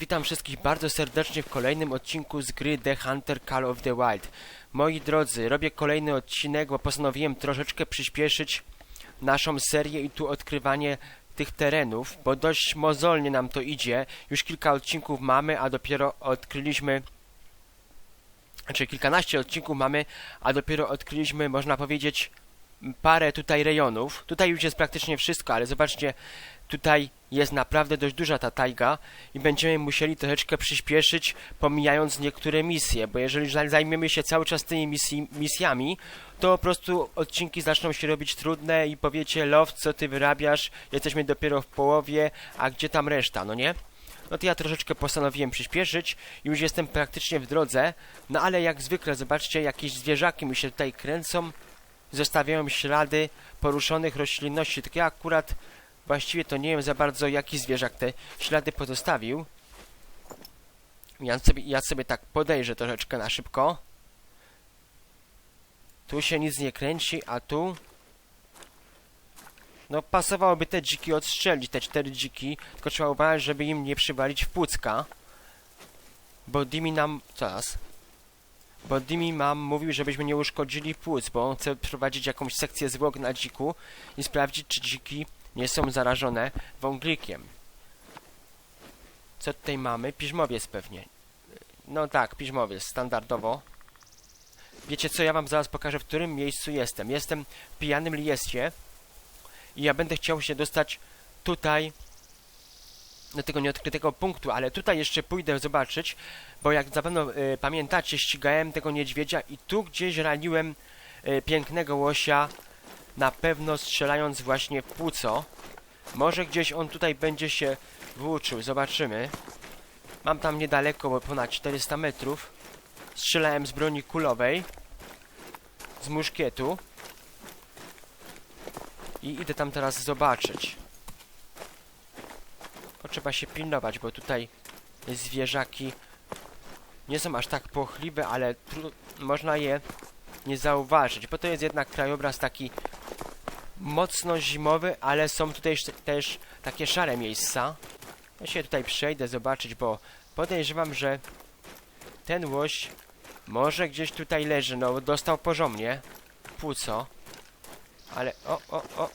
Witam wszystkich bardzo serdecznie w kolejnym odcinku z gry The Hunter Call of the Wild. Moi drodzy, robię kolejny odcinek, bo postanowiłem troszeczkę przyspieszyć naszą serię i tu odkrywanie tych terenów, bo dość mozolnie nam to idzie. Już kilka odcinków mamy, a dopiero odkryliśmy znaczy kilkanaście odcinków mamy, a dopiero odkryliśmy, można powiedzieć, parę tutaj rejonów. Tutaj już jest praktycznie wszystko, ale zobaczcie, tutaj jest naprawdę dość duża ta tajga i będziemy musieli troszeczkę przyspieszyć, pomijając niektóre misje, bo jeżeli za- zajmiemy się cały czas tymi misji, misjami, to po prostu odcinki zaczną się robić trudne i powiecie, Love, co ty wyrabiasz, jesteśmy dopiero w połowie, a gdzie tam reszta, no nie? No to ja troszeczkę postanowiłem przyspieszyć, już jestem praktycznie w drodze, no ale jak zwykle, zobaczcie, jakieś zwierzaki mi się tutaj kręcą, zostawiają ślady poruszonych roślinności, tylko ja akurat właściwie to nie wiem za bardzo jaki zwierzak te ślady pozostawił. Ja sobie, ja sobie tak podejrzę troszeczkę na szybko. Tu się nic nie kręci, a tu... No pasowałoby te dziki odstrzelić, te cztery dziki, tylko trzeba uważać, żeby im nie przywalić w płucka. Bo Dimi nam... Zaraz. Bo Dimi mam mówił, żebyśmy nie uszkodzili płuc, bo on chce prowadzić jakąś sekcję zwłok na dziku i sprawdzić, czy dziki nie są zarażone wąglikiem. Co tutaj mamy? Piżmowiec pewnie. No tak, piżmowiec, standardowo. Wiecie co, ja wam zaraz pokażę, w którym miejscu jestem. Jestem w pijanym liestie i ja będę chciał się dostać tutaj do tego nieodkrytego punktu, ale tutaj jeszcze pójdę zobaczyć, bo jak zapewne y, pamiętacie, ścigałem tego niedźwiedzia i tu gdzieś raniłem y, pięknego łosia, na pewno strzelając właśnie w płuco. Może gdzieś on tutaj będzie się włóczył, zobaczymy. Mam tam niedaleko, bo ponad 400 metrów. Strzelałem z broni kulowej, z muszkietu. I idę tam teraz zobaczyć. Trzeba się pilnować, bo tutaj zwierzaki nie są aż tak płochliwe, ale można je nie zauważyć, bo to jest jednak krajobraz taki mocno zimowy, ale są tutaj też takie szare miejsca. Ja się tutaj przejdę zobaczyć, bo podejrzewam, że ten łoś może gdzieś tutaj leży, no dostał porządnie, płuco, ale o, o, o,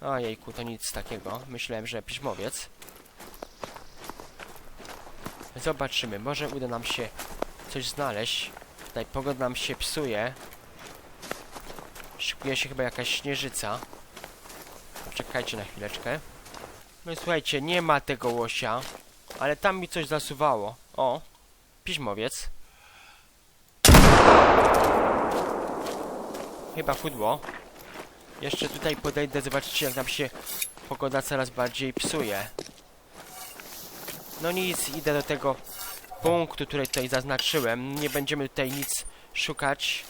ojejku, to nic takiego, myślałem, że piżmowiec. Zobaczymy, może uda nam się coś znaleźć. Tutaj pogoda nam się psuje. Szykuje się chyba jakaś śnieżyca. Poczekajcie na chwileczkę. No i słuchajcie, nie ma tego łosia, ale tam mi coś zasuwało. O, piżmowiec. Chyba pudło. Jeszcze tutaj podejdę, zobaczcie jak nam się pogoda coraz bardziej psuje. No nic, idę do tego punktu, który tutaj zaznaczyłem. Nie będziemy tutaj nic szukać,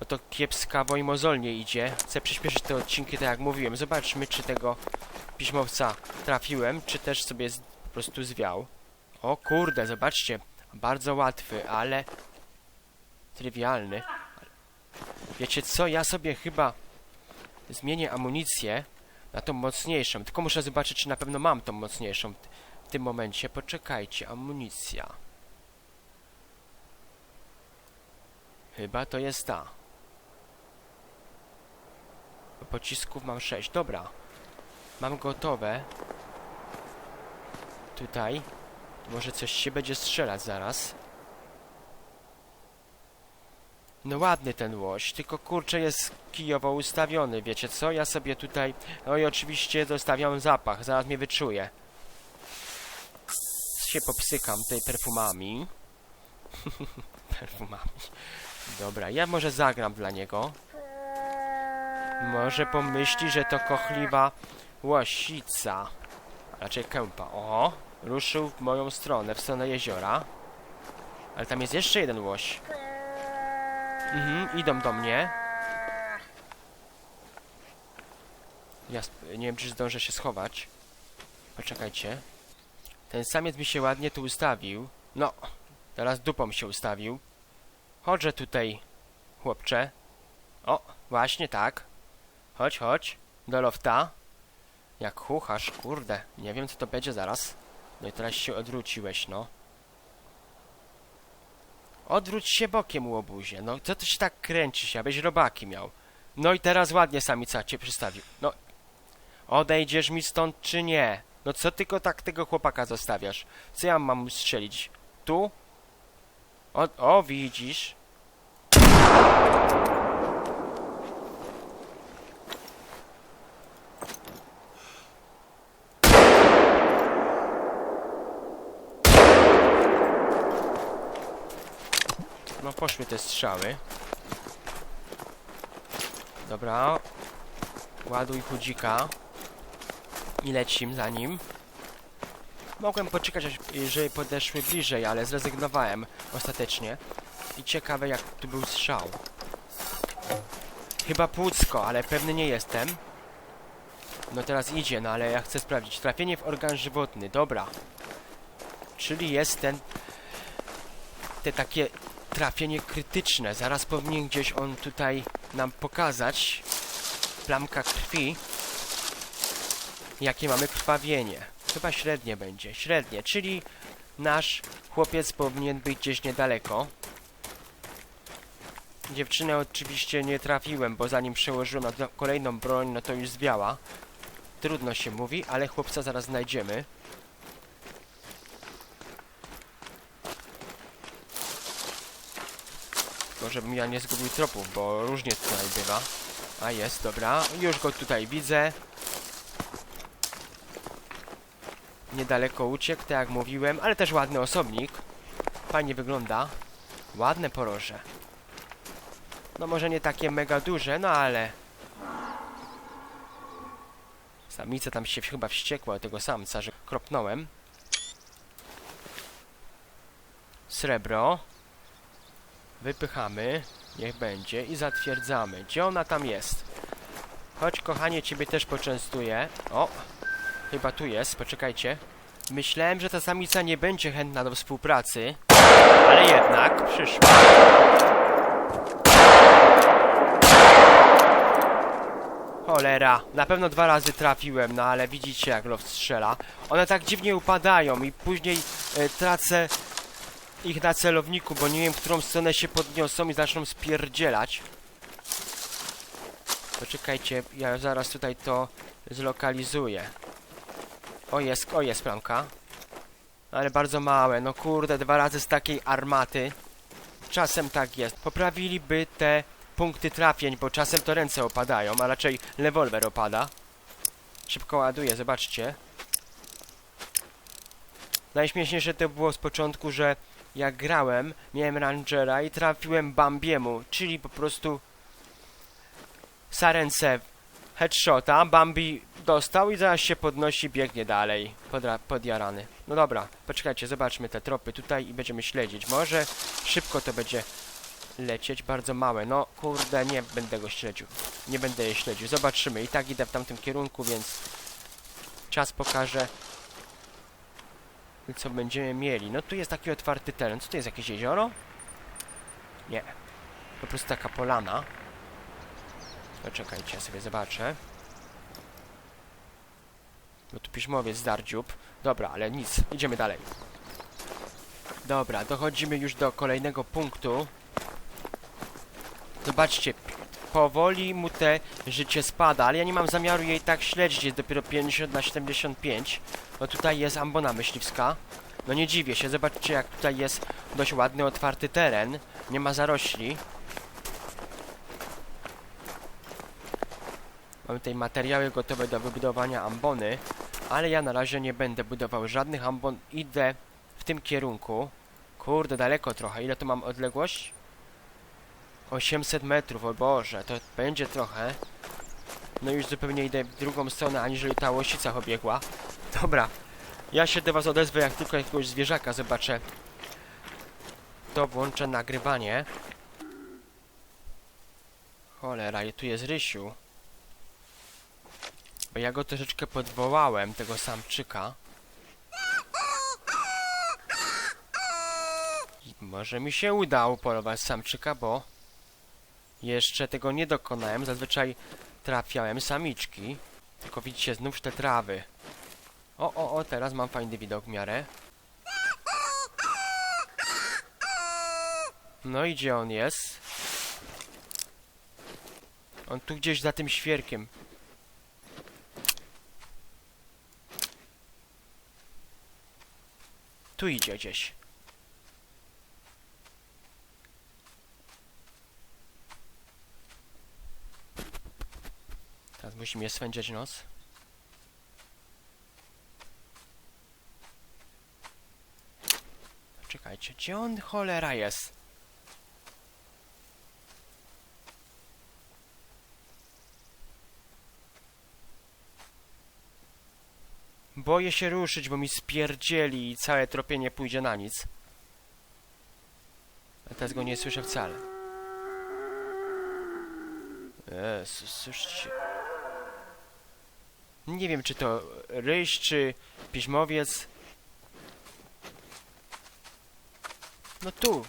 bo to kiepskawo i mozolnie idzie. Chcę przyspieszyć te odcinki, tak jak mówiłem. Zobaczmy, czy tego piśmowca trafiłem, czy też sobie po prostu zwiał. O kurde, zobaczcie. Bardzo łatwy, ale trywialny. Wiecie co, ja sobie chyba zmienię amunicję na tą mocniejszą. Tylko muszę zobaczyć, czy na pewno mam tą mocniejszą w tym momencie. Poczekajcie, amunicja. Chyba to jest ta. Pocisków mam 6. Dobra. Mam gotowe. Tutaj. Może coś się będzie strzelać zaraz. No ładny ten łoś, tylko kurczę jest kijowo ustawiony, wiecie co? Ja sobie tutaj... No i oczywiście zostawiam zapach, zaraz mnie wyczuje. Się popsykam tutaj perfumami. perfumami. Dobra, ja może zagram dla niego. Może pomyśli, że to kochliwa łosica. Raczej kępa. O, ruszył w moją stronę, w stronę jeziora. Ale tam jest jeszcze jeden łoś. Mhm, idą do mnie. Ja nie wiem, czy zdążę się schować. Poczekajcie. Ten samiec mi się ładnie tu ustawił. No, teraz dupą się ustawił. Chodźże tutaj, chłopcze. O, właśnie tak. Chodź, chodź. Do lofta. Jak chuchasz, kurde. Nie wiem, co to będzie zaraz. No i teraz się odwróciłeś, no. Odwróć się bokiem, łobuzie. No, co ty się tak kręcisz, abyś robaki miał. No i teraz ładnie samica cię przystawił. No, odejdziesz mi stąd czy nie? No co tylko tak tego chłopaka zostawiasz? Co ja mam strzelić? Tu? O, o widzisz? Poszły te strzały. Dobra. Ładuj chudzika. I lecim za nim. Mogłem poczekać, aż jeżeli podeszły bliżej, ale zrezygnowałem ostatecznie. I ciekawe, jak tu był strzał. Chyba płucko, ale pewny nie jestem. No teraz idzie, no ale ja chcę sprawdzić. Trafienie w organ żywotny, dobra. Czyli jest ten... Te takie trafienie krytyczne. Zaraz powinien gdzieś on tutaj nam pokazać. Plamka krwi. Jakie mamy krwawienie. Chyba średnie będzie. Średnie, czyli nasz chłopiec powinien być gdzieś niedaleko. Dziewczynę oczywiście nie trafiłem, bo zanim przełożyłem na kolejną broń, no to już zwiała. Trudno się mówi, ale chłopca zaraz znajdziemy. Tylko żebym ja nie zgubił tropów, bo różnie tutaj bywa. A jest, dobra. Już go tutaj widzę. Niedaleko uciekł, tak jak mówiłem, ale też ładny osobnik. Fajnie wygląda. Ładne poroże. No może nie takie mega duże, no ale... Samica tam się chyba wściekła tego samca, że kropnąłem. Srebro. Wypychamy. Niech będzie. I zatwierdzamy. Gdzie ona tam jest? Chodź, kochanie, ciebie też poczęstuję. O! Chyba tu jest. Poczekajcie. Myślałem, że ta samica nie będzie chętna do współpracy. Ale jednak przyszła. Cholera, na pewno dwa razy trafiłem, no ale widzicie jak low strzela. One tak dziwnie upadają i później e, tracę ich na celowniku, bo nie wiem, w którą stronę się podniosą i zaczną spierdzielać. Poczekajcie, ja zaraz tutaj to zlokalizuję. O jest, o jest plamka. Ale bardzo małe, no kurde, dwa razy z takiej armaty. Czasem tak jest. Poprawiliby te punkty trafień, bo czasem to ręce opadają, a raczej rewolwer opada. Szybko ładuję, zobaczcie. Najśmieszniejsze to było z początku, że jak grałem, miałem Rangera i trafiłem Bambiemu, czyli po prostu Sarence headshota, Bambi dostał i zaraz się podnosi, biegnie dalej, podjarany. No dobra, poczekajcie, zobaczmy te tropy tutaj i będziemy śledzić. Może szybko to będzie lecieć, bardzo małe. No kurde, nie będę go śledził. Nie będę je śledził. Zobaczymy. I tak idę w tamtym kierunku, więc czas pokaże co będziemy mieli. No tu jest taki otwarty teren. Co to jest, jakieś jezioro? Nie. Po prostu taka polana. Poczekajcie, ja sobie zobaczę. No tu piśmowiec Dardziób. Dobra, ale nic. Idziemy dalej. Dobra, dochodzimy już do kolejnego punktu. Zobaczcie, powoli mu te życie spada, ale ja nie mam zamiaru jej tak śledzić, jest dopiero 50 na 75. No tutaj jest ambona myśliwska. No nie dziwię się, zobaczcie jak tutaj jest dość ładny, otwarty teren. Nie ma zarośli. Mamy tutaj materiały gotowe do wybudowania ambony, ale ja na razie nie będę budował żadnych ambon. Idę w tym kierunku. Kurde, daleko trochę. Ile tu mam odległość? 800 metrów, o Boże, to będzie trochę. No już zupełnie idę w drugą stronę, aniżeli ta łosica obiegła. Dobra, ja się do was odezwę, jak tylko jakiegoś zwierzaka zobaczę. To włączę nagrywanie. Cholera, i tu jest Rysiu. Bo ja go troszeczkę podwołałem, tego samczyka. I może mi się uda upolować samczyka, bo jeszcze tego nie dokonałem. Zazwyczaj trafiałem samiczki. Tylko widzicie, znów te trawy. O, o, o, teraz mam fajny widok w miarę. No i gdzie on jest? On tu gdzieś za tym świerkiem. Tu idzie gdzieś. Teraz musimy swędziać nos. Czekajcie, gdzie on cholera jest? Boję się ruszyć, bo mi spierdzieli i całe tropienie pójdzie na nic. A teraz go nie słyszę wcale. Jezus, słyszcie. Nie wiem, czy to ryś, czy piśmowiec. No tu.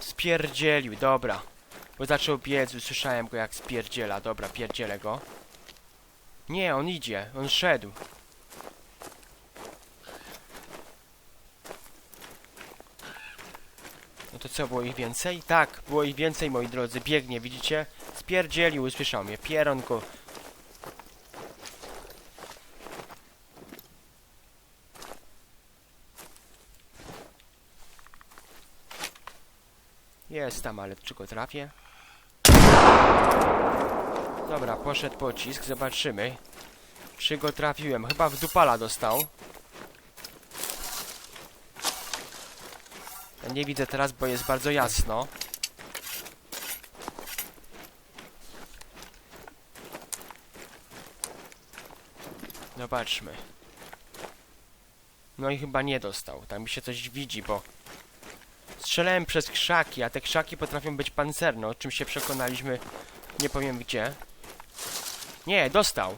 Spierdzielił, dobra. Bo zaczął biec, usłyszałem go jak spierdziela. Dobra, pierdzielę go. Nie, on idzie, on szedł. No to co, było ich więcej? Tak, było ich więcej, moi drodzy. Biegnie, widzicie? Spierdzielił, usłyszał mnie. Pieron go. Jest tam, ale czy go trafię? Dobra, poszedł pocisk, zobaczymy. Czy go trafiłem? Chyba w dupala dostał. Nie widzę teraz, bo jest bardzo jasno. Zobaczmy. No i chyba nie dostał. Tam mi się coś widzi, bo strzelałem przez krzaki, a te krzaki potrafią być pancerne, o czym się przekonaliśmy nie powiem gdzie. Nie, dostał.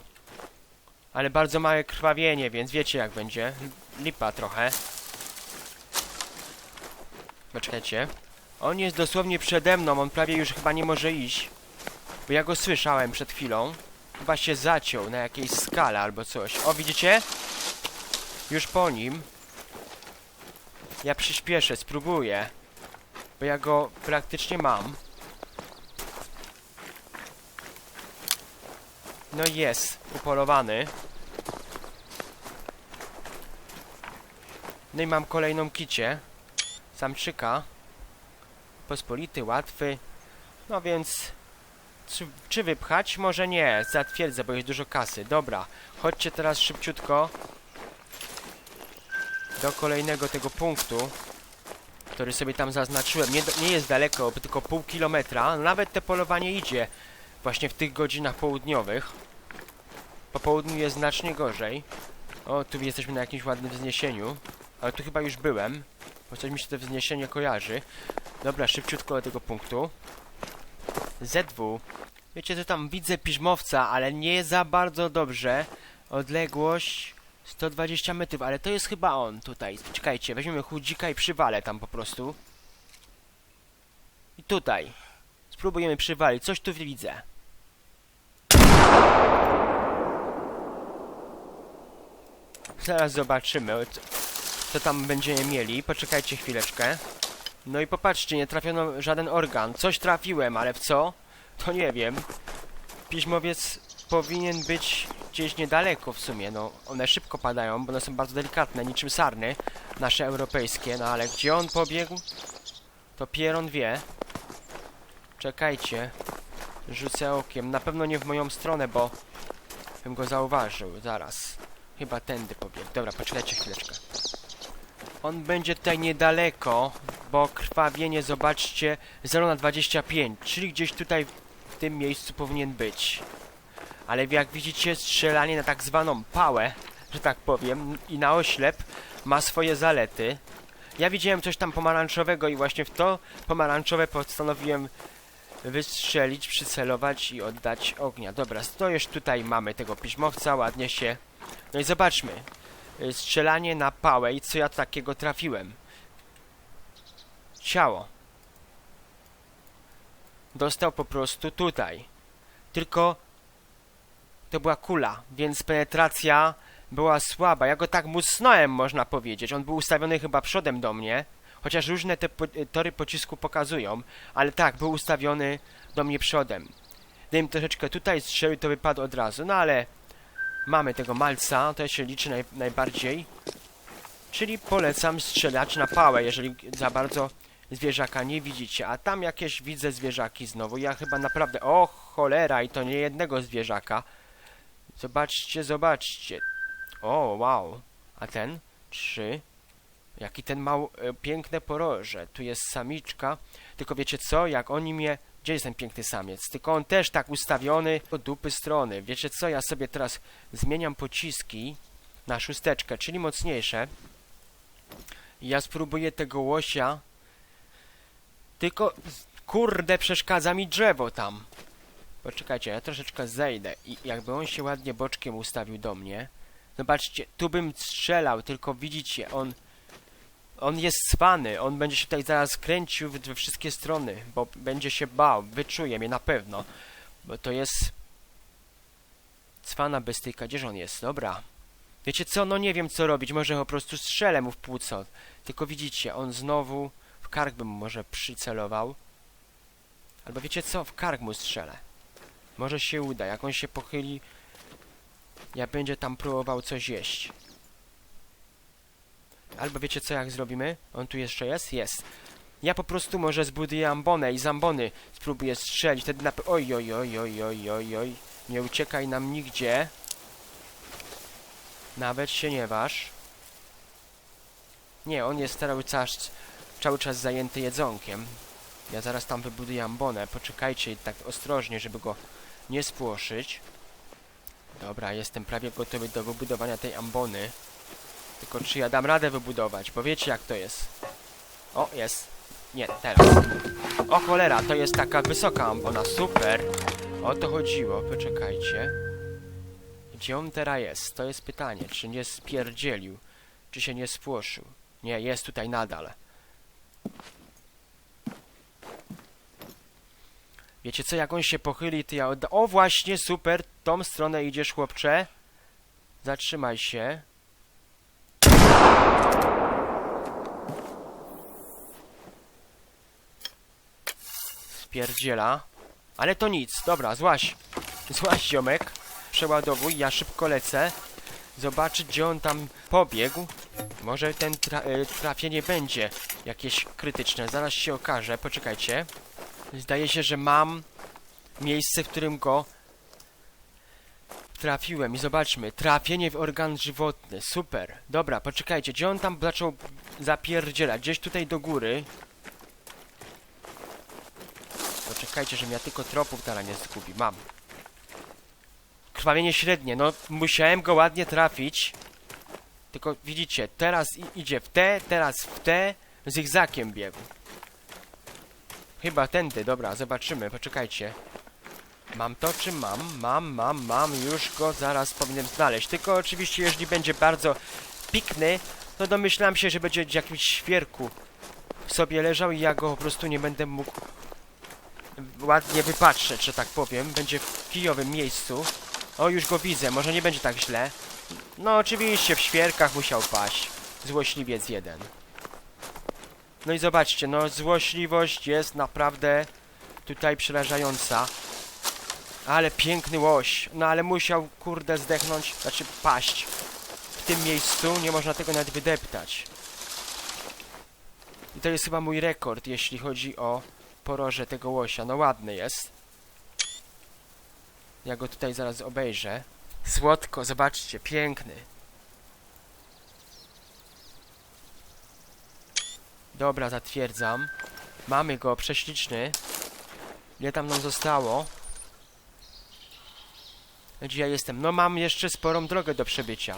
Ale bardzo małe krwawienie, więc wiecie jak będzie. Lipa trochę. Poczekajcie. On jest dosłownie przede mną, on prawie już chyba nie może iść. Bo ja go słyszałem przed chwilą. Chyba się zaciął na jakiejś skale albo coś. O, widzicie? Już po nim. Ja przyspieszę, spróbuję. Bo ja go praktycznie mam. No jest, upolowany. No i mam kolejną kicie. Samczyka. Pospolity, łatwy. No więc... Czy, czy wypchać? Może nie. Zatwierdzę, bo jest dużo kasy. Dobra. Chodźcie teraz szybciutko. Do kolejnego tego punktu. Który sobie tam zaznaczyłem. Nie, nie jest daleko, tylko pół kilometra. Nawet te polowanie idzie. Właśnie w tych godzinach południowych. Po południu jest znacznie gorzej. O, tu jesteśmy na jakimś ładnym wzniesieniu. Ale tu chyba już byłem. Bo coś mi się to wzniesienie kojarzy. Dobra, szybciutko do tego punktu. ZW. Wiecie, że tam widzę piżmowca, ale nie za bardzo dobrze. Odległość 120 metrów, ale to jest chyba on tutaj. Czekajcie, weźmiemy chudzika i przywalę tam po prostu. I tutaj. Spróbujemy przywalić. Coś tu widzę. Zaraz zobaczymy, co, tam będziemy mieli. Poczekajcie chwileczkę. No i popatrzcie, nie trafiono żaden organ. Coś trafiłem, ale w co? To nie wiem. Piśmowiec powinien być gdzieś niedaleko w sumie, no. One szybko padają, bo one są bardzo delikatne, niczym sarny. Nasze europejskie, no ale gdzie on pobiegł? To Pieron wie. Czekajcie. Rzucę okiem. Na pewno nie w moją stronę, bo bym go zauważył. Zaraz. Chyba tędy pobiegł. Dobra, poczekajcie chwileczkę. On będzie tutaj niedaleko, bo krwawienie, zobaczcie, 0 na 25, czyli gdzieś tutaj w tym miejscu powinien być. Ale jak widzicie, strzelanie na tak zwaną pałę, że tak powiem, i na oślep ma swoje zalety. Ja widziałem coś tam pomarańczowego i właśnie w to pomarańczowe postanowiłem wystrzelić, przycelować i oddać ognia. Dobra, to już tutaj mamy tego piśmowca, ładnie się... No i zobaczmy. Y, Strzelanie na pałę i co ja takiego trafiłem. ciało. Dostał po prostu tutaj. Tylko to była kula, więc penetracja była słaba. Ja go tak musnąłem, można powiedzieć. On był ustawiony chyba przodem do mnie. Chociaż różne te po tory pocisku pokazują. Ale tak, był ustawiony do mnie przodem. Gdybym troszeczkę tutaj strzelił, to wypadł od razu. No ale mamy tego malca, to się liczy naj najbardziej. Czyli polecam strzelać na pałę, jeżeli za bardzo zwierzaka nie widzicie. A tam jakieś widzę zwierzaki znowu. Ja chyba naprawdę... O cholera, i to nie jednego zwierzaka. Zobaczcie, zobaczcie. O, wow. A ten? Trzy. Jaki ten mał... E, piękne poroże. Tu jest samiczka. Tylko wiecie co? Jak oni mnie... Gdzie jest ten piękny samiec? Tylko on też tak ustawiony do dupy strony. Wiecie co? Ja sobie teraz zmieniam pociski na szósteczkę, czyli mocniejsze. Ja spróbuję tego łosia. Tylko... Kurde, przeszkadza mi drzewo tam. Poczekajcie, ja troszeczkę zejdę i jakby on się ładnie boczkiem ustawił do mnie. Zobaczcie, tu bym strzelał, tylko widzicie, on... On jest cwany, on będzie się tutaj zaraz kręcił we wszystkie strony, bo będzie się bał, wyczuje mnie na pewno. Bo to jest... Cwana bestyjka, gdzież on jest? Dobra. Wiecie co, no nie wiem co robić, może po prostu strzelę mu w płuco. Tylko widzicie, on znowu... W kark bym może przycelował. Albo wiecie co, w kark mu strzelę. Może się uda, jak on się pochyli, jak będzie tam próbował coś jeść. Albo wiecie co, jak zrobimy? On tu jeszcze jest? Jest. Ja po prostu może zbuduję ambonę i z ambony spróbuję strzelić. Wtedy na... Oj, oj, oj, oj, oj, oj, oj. Nie uciekaj nam nigdzie. Nawet się nie waż. Nie, on jest cały czas, cały czas zajęty jedzonkiem. Ja zaraz tam wybuduję ambonę. Poczekajcie tak ostrożnie, żeby go nie spłoszyć. Dobra, jestem prawie gotowy do wybudowania tej ambony. Tylko czy ja dam radę wybudować, bo wiecie jak to jest. O, jest. Nie, teraz. O cholera, to jest taka wysoka ambona, super. O to chodziło, poczekajcie. Gdzie on teraz jest? To jest pytanie, czy nie spierdzielił, czy się nie spłoszył. Nie, jest tutaj nadal. Wiecie co, jak on się pochyli, to ja odda... O, właśnie, super, tą stronę idziesz, chłopcze. Zatrzymaj się. Spierdziela. Ale to nic, dobra, złaś. Złaś, ziomek. Przeładowuj, ja szybko lecę. Zobaczyć, gdzie on tam pobiegł. Może ten tra y, trafienie będzie jakieś krytyczne. Zaraz się okaże, poczekajcie. Zdaje się, że mam miejsce, w którym go trafiłem. I zobaczmy, trafienie w organ żywotny. Super. Dobra, poczekajcie, gdzie on tam zaczął zapierdzielać? Gdzieś tutaj do góry. Poczekajcie, żebym ja tylko tropów teraz nie zgubi. Mam. Krwawienie średnie. No, musiałem go ładnie trafić. Tylko widzicie, teraz idzie w te, teraz w te. Zigzakiem biegł. Chyba tędy, dobra, zobaczymy, poczekajcie. Mam to, czy mam? Mam, mam, mam, już go zaraz powinienem znaleźć. Tylko oczywiście, jeżeli będzie bardzo pikny, to domyślam się, że będzie w jakimś świerku sobie leżał i ja go po prostu nie będę mógł ładnie wypatrzeć, że tak powiem. Będzie w kijowym miejscu. O, już go widzę, może nie będzie tak źle. No oczywiście, w świerkach musiał paść. Złośliwiec jeden. No i zobaczcie, no złośliwość jest naprawdę tutaj przerażająca. Ale piękny łoś. No ale musiał, kurde, zdechnąć, znaczy paść. W tym miejscu nie można tego nawet wydeptać. I to jest chyba mój rekord, jeśli chodzi o poroże tego łosia. No ładny jest. Ja go tutaj zaraz obejrzę. Słodko, zobaczcie, piękny. Dobra, zatwierdzam. Mamy go, prześliczny. Ile tam nam zostało? Gdzie ja jestem? No mam jeszcze sporą drogę do przebycia.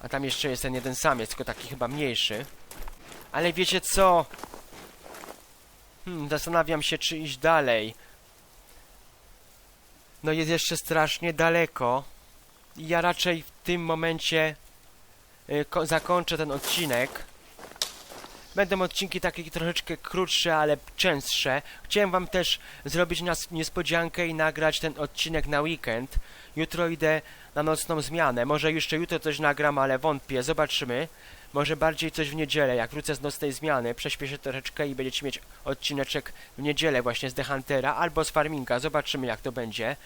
A tam jeszcze jest ten jeden samiec, tylko taki chyba mniejszy. Ale wiecie co? Hmm, zastanawiam się, czy iść dalej. No jest jeszcze strasznie daleko. I ja raczej w tym momencie y, zakończę ten odcinek. Będą odcinki takie troszeczkę krótsze, ale częstsze. Chciałem wam też zrobić niespodziankę i nagrać ten odcinek na weekend. Jutro idę na nocną zmianę. Może jeszcze jutro coś nagram, ale wątpię. Zobaczymy. Może bardziej coś w niedzielę, jak wrócę z nocnej zmiany, prześpię się troszeczkę i będziecie mieć odcineczek w niedzielę właśnie z The Huntera albo z Farminga. Zobaczymy jak to będzie.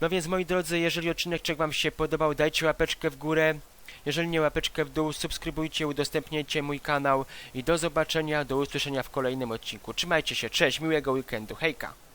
No więc moi drodzy, jeżeli odcinek wam się podobał, dajcie łapeczkę w górę. Jeżeli nie łapeczkę w dół, subskrybujcie, udostępniajcie mój kanał i do zobaczenia, do usłyszenia w kolejnym odcinku. Trzymajcie się, cześć, miłego weekendu, hejka!